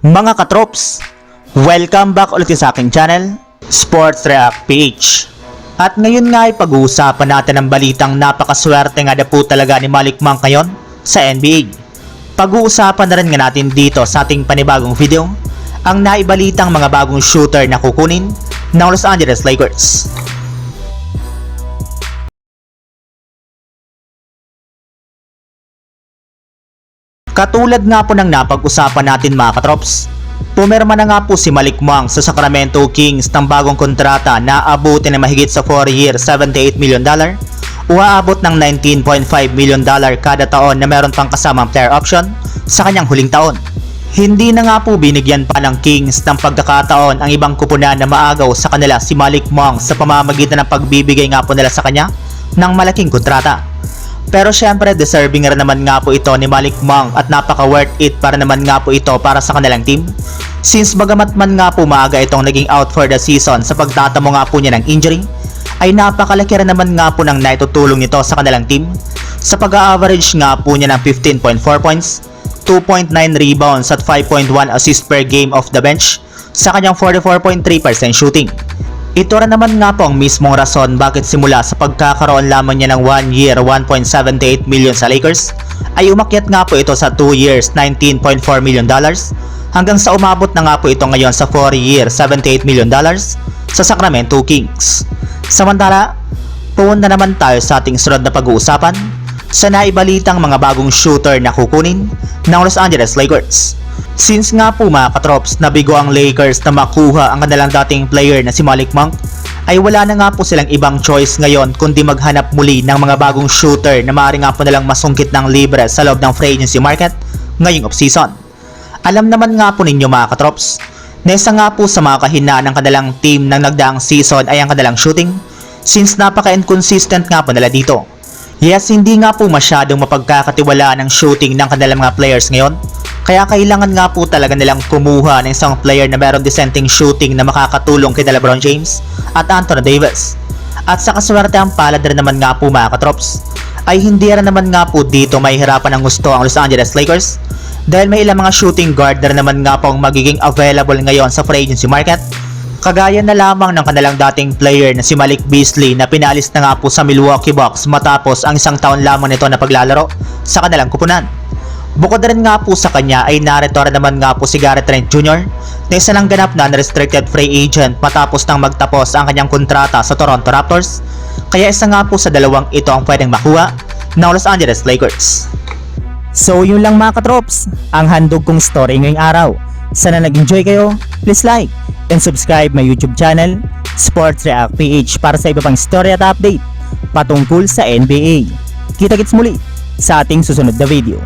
Mga katrops, welcome back ulit sa aking channel, Sports React PH. At ngayon nga ay pag-uusapan natin ang balitang napakaswerte nga na po talaga ni Malik Monk ngayon sa NBA. Pag-uusapan na rin nga natin dito sa ating panibagong video ang naibalitang mga bagong shooter na kukunin ng Los Angeles Lakers. Katulad nga po ng napag-usapan natin mga katrops, pumirma na nga po si Malik Monk sa Sacramento Kings ng bagong kontrata na abutin na mahigit sa 4 year 78 million dollar o aabot ng 19.5 million dollar kada taon na meron pang kasamang player option sa kanyang huling taon. Hindi na nga po binigyan pa ng Kings ng pagkakataon ang ibang kupunan na maagaw sa kanila si Malik Monk sa pamamagitan ng pagbibigay nga po nila sa kanya ng malaking kontrata. Pero syempre deserving rin naman nga po ito ni Malik Monk at napaka worth it para naman nga po ito para sa kanilang team. Since bagamat man nga po maaga itong naging out for the season sa pagtatamo nga po niya ng injury, ay napakalaki rin naman nga po ng naitutulong nito sa kanilang team. Sa pag-average nga po niya ng 15.4 points, 2.9 rebounds at 5.1 assists per game off the bench sa kanyang 44.3% shooting. Ito rin naman nga po ang mismong rason bakit simula sa pagkakaroon lamang niya ng 1 year 1.78 million sa Lakers ay umakyat nga po ito sa 2 years 19.4 million dollars hanggang sa umabot na nga po ito ngayon sa 4 year 78 million dollars sa Sacramento Kings. Samantala, pumunta naman tayo sa ating sunod na pag-uusapan sa naibalitang mga bagong shooter na kukunin ng Los Angeles Lakers. Since nga po mga katrops na bigo ang Lakers na makuha ang kanilang dating player na si Malik Monk, ay wala na nga po silang ibang choice ngayon kundi maghanap muli ng mga bagong shooter na maaari nga po nilang masungkit ng libre sa loob ng free agency market ngayong offseason. Alam naman nga po ninyo mga katrops, na isa nga po sa mga kahinaan ng kanilang team ng nagdaang season ay ang kanilang shooting since napaka-inconsistent nga po nila dito. Yes, hindi nga po masyadong mapagkakatiwalaan ng shooting ng kanilang mga players ngayon. Kaya kailangan nga po talaga nilang kumuha ng isang player na meron dissenting shooting na makakatulong kay LeBron James at Anthony Davis. At sa kaswerte ang palad rin naman nga po mga katrops, ay hindi rin naman nga po dito may hirapan ng gusto ang Los Angeles Lakers dahil may ilang mga shooting guard na naman nga po ang magiging available ngayon sa free agency market Kagaya na lamang ng kanilang dating player na si Malik Beasley na pinalis na nga po sa Milwaukee Bucks matapos ang isang taon lamang nito na paglalaro sa kanilang kupunan. Bukod rin nga po sa kanya ay narito rin naman nga po si Garrett Trent Jr. na isa lang ganap na unrestricted free agent matapos nang magtapos ang kanyang kontrata sa Toronto Raptors. Kaya isa nga po sa dalawang ito ang pwedeng makuha ng Los Angeles Lakers. So yun lang mga katrops, ang handog kong story ngayong araw. Sana nag-enjoy kayo, please like and subscribe my YouTube channel, Sports React PH para sa iba pang story at update patungkol sa NBA. Kita-kits muli sa ating susunod na video.